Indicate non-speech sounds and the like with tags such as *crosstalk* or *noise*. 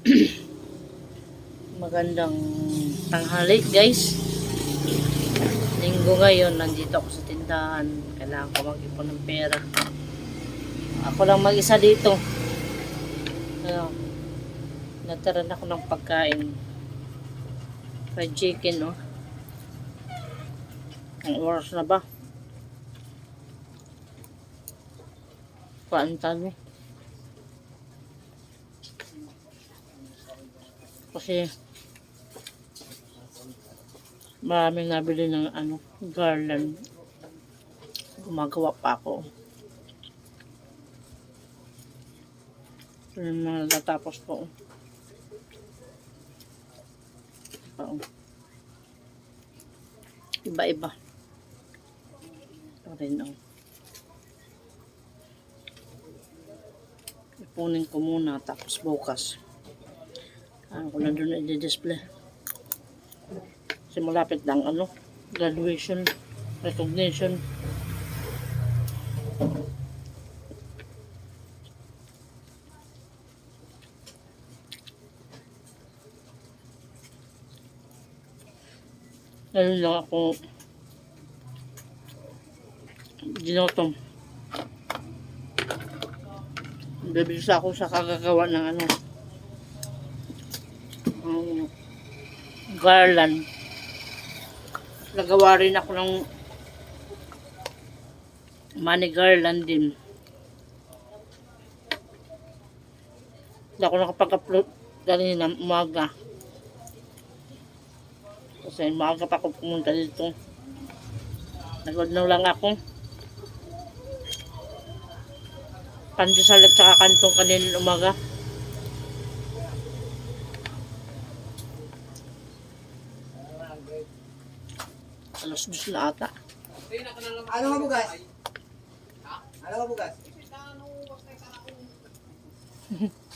*clears throat* Magandang tanghali guys. Linggo ngayon, nandito ako sa tindahan. Kailangan ko mag-ipon ng pera. Ako lang mag-isa dito. Ano, nataran ako ng pagkain. Fried chicken, oh. Ang oras na ba? Paantan mo. Kasi maraming nabili ng ano, garland. Gumagawa pa ako. Ito yung mga natapos oh. Iba-iba. Ito rin, oh. Ipunin ko muna tapos bukas. Ano ko na doon i-display. Kasi malapit lang ano, graduation, recognition. Ngayon lang ako ginutom. Bibisa ako sa kagagawa ng ano, ang garland. Nagawa rin ako ng money garland din. Hindi ako nakapag-upload kanina umaga. Kasi maaga pa ako pumunta dito. Nagod lang ako. Pandesal at saka kantong kanina umaga. Alas dos na ata. Ano nga bugas? Ano nga bugas? *laughs*